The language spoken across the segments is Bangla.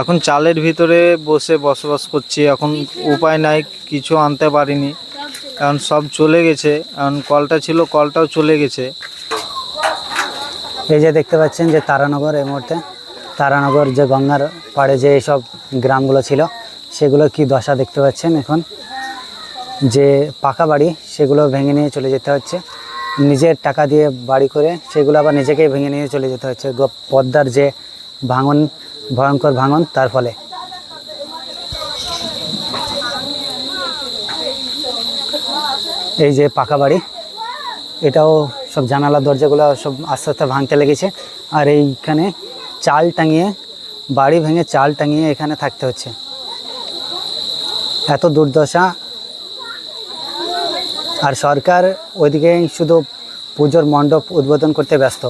এখন চালের ভিতরে বসে বসবাস করছি, এখন উপায় নাই, কিছু আনতে পারিনি। কারণ সব চলে গেছে, এখন কলটা ছিল, কলটাও চলে গেছে। এই যে দেখতে পাচ্ছেন যে তারানগর এই মুহূর্তে। তারানগর যে গঙ্গার পাড়ে যে সব গ্রামগুলো ছিল, সেগুলো কি দশা দেখতে পাচ্ছেন এখন? যে পাকা বাড়ি, সেগুলো ভেঙে নিয়ে চলে যেতে হচ্ছে। নিজের টাকা দিয়ে বাড়ি করে, সেগুলো আবার নিজেকেই ভেঙে নিয়ে চলে যেতে হচ্ছে। পদ্মার যে ভাঙন ভয়ঙ্কর ভাঙন, তার ফলে। এই যে পাকা বাড়ি, এটাও সব জানালা, দরজাগুলো সব আস্তে আস্তে ভাঙতে লেগেছে। আর এইখানে চাল টাঙিয়ে, বাড়ি ভেঙে চাল টাঙিয়ে এখানে থাকতে হচ্ছে। এত দুর্দশা। আর সরকার ওইদিকে শুধু পুজোর মণ্ডপ উদ্বোধন করতে ব্যস্ত।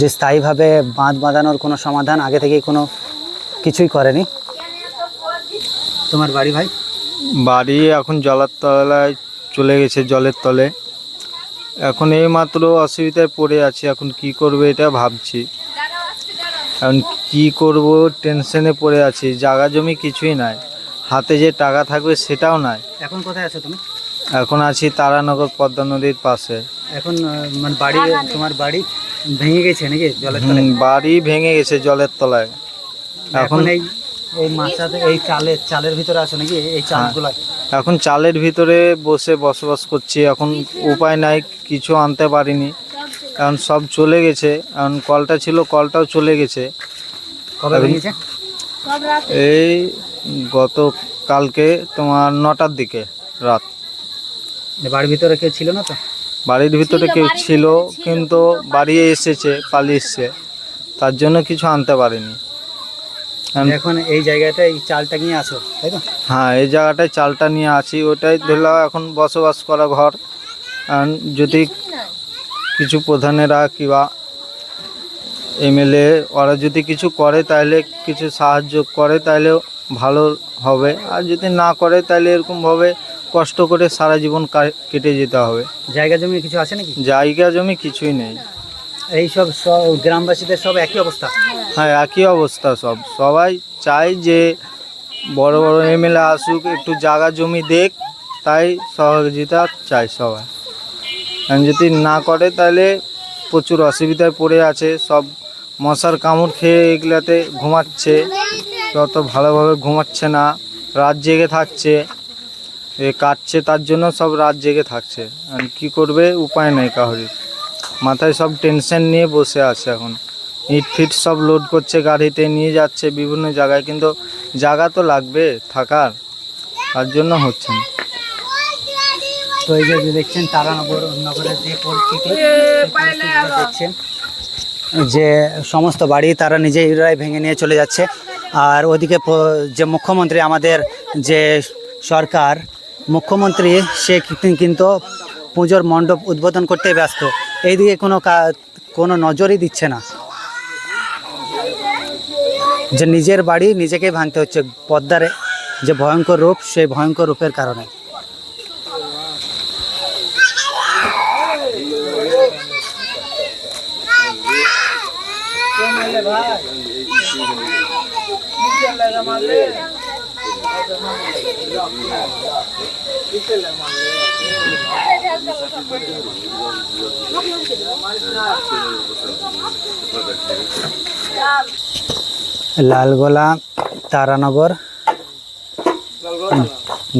যে স্থায়ীভাবে বাঁধ বাঁধানোর কোনো সমাধান আগে থেকেই কোনো কিছুই করেনি। তোমার বাড়ি ভাই? বাড়ি এখন জলের তলায় চলে গেছে জলের তলে। এখন এই মাত্র অসুবিধায় পড়ে আছি এখন কি করবে এটা ভাবছি। এখন কি করব টেনশনে পড়ে আছি জায়গা জমি কিছুই নাই। হাতে যে টাকা থাকবে সেটাও নাই। এখন কোথায় আছো তুমি? এখন আছি তারানগর পদ্মা নদীর পাশে। এখন মানে বাড়ি তোমার বাড়ি? ভেঙে গেছে নাকি জলের তলে হুম, বাড়ি ভেঙে গেছে জলের তলায়। এখন এই এই মাছাতে এই চালের চালের ভিতরে আছে নাকি? এই চালগুলো? এখন চালের ভিতরে বসে বসবাস করছি এখন উপায় নাই কিছু আনতে পারিনি। কারণ সব চলে গেছে এখন কলটা ছিল কলটাও চলে গেছে। এই গত কালকে তোমার নটার দিকে রাত। বাড়ির ভিতরে কেউ ছিল না তো? বাড়ির ভিতরে কেউ ছিল কিন্তু বাড়ি এসেছে পালিয়ে এসছে তার জন্য কিছু আনতে পারিনি। এখন- এখন এই জায়গাটা এই চালটা নিয়ে আসো তাই তো? হ্যাঁ এই জায়গাটায় চালটা নিয়ে আছি ওটাই ধরলাম এখন বসবাস করা ঘর। আর যদি কিছু প্রধানেরা কিংবা এমএলএ ওরা যদি কিছু করে তাহলে কিছু সাহায্য করে তাহলে ভালো হবে। আর যদি না করে তাহলে এরকমভাবে কষ্ট করে সারা জীবন কা- কেটে যেতে হবে। জায়গা জমি কিছু আছে নাকি? জায়গা জমি কিছুই নেই। এই সব সব গ্রামবাসীদের সব একই অবস্থা? হ্যাঁ একই অবস্থা সব। সবাই চায় যে বড় বড় এমএলএ আসুক একটু জায়গা জমি দেখ তাই সহযোগিতা চায় সবাই। আর যদি না করে তাহলে প্রচুর অসুবিধায় পড়ে আছে। সব মশার কামড় খেয়ে এগুলাতে ঘুমাচ্ছে। অত ভালোভাবে ঘুমাচ্ছে না রাত জেগে থাকছে। এ কাটছে তার জন্য সব রাত জেগে থাকছে। আর কী করবে? উপায় নেই কাহরির মাথায় সব টেনশন নিয়ে বসে আছে এখন। ইট ফিট সব লোড করছে গাড়িতে নিয়ে যাচ্ছে বিভিন্ন জায়গায় কিন্তু জায়গা তো লাগবে থাকার। তার জন্য হচ্ছে না। তো এই যে যে দেখছেন তারানগর নগরের যে পরিস্থিতি দেখছেন যে সমস্ত বাড়ি তারা নিজেরাই ভেঙে নিয়ে চলে যাচ্ছে। আর ওদিকে যে মুখ্যমন্ত্রী আমাদের যে সরকার মুখ্যমন্ত্রী সে কিন্তু পুজোর মণ্ডপ উদ্বোধন করতে ব্যস্ত। এইদিকে কোনো কোনো নজরই দিচ্ছে না। যে নিজের বাড়ি নিজেকেই ভাঙতে হচ্ছে পদ্মারে, যে ভয়ঙ্কর রূপ, সেই ভয়ঙ্কর রূপের কারণে। লালগোলা তারানগর,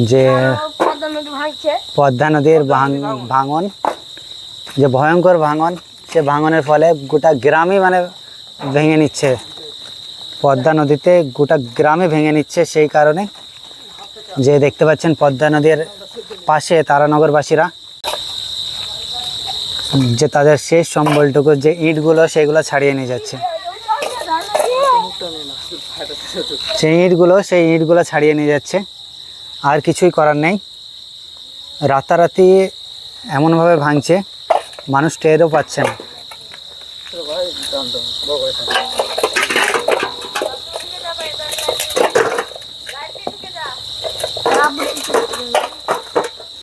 যে পদ্মা নদীর ভাঙ- ভাঙন, যে ভয়ঙ্কর ভাঙন, সে ভাঙনের ফলে গোটা গ্রামই মানে ভেঙে নিচ্ছে। পদ্মা নদীতে গোটা গ্রামে ভেঙে নিচ্ছে সেই কারণে। যে দেখতে পাচ্ছেন পদ্মা নদীর পাশে তারানগরবাসীরা, যে তাদের শেষ সম্বলটুকু, যে ইটগুলো, সেগুলো ছাড়িয়ে নিয়ে যাচ্ছে। সেই ইটগুলো সেই ইটগুলো ছাড়িয়ে নিয়ে যাচ্ছে। আর কিছুই করার নেই। রাতারাতি এমনভাবে ভাঙছে, মানুষ টেরও পাচ্ছে না।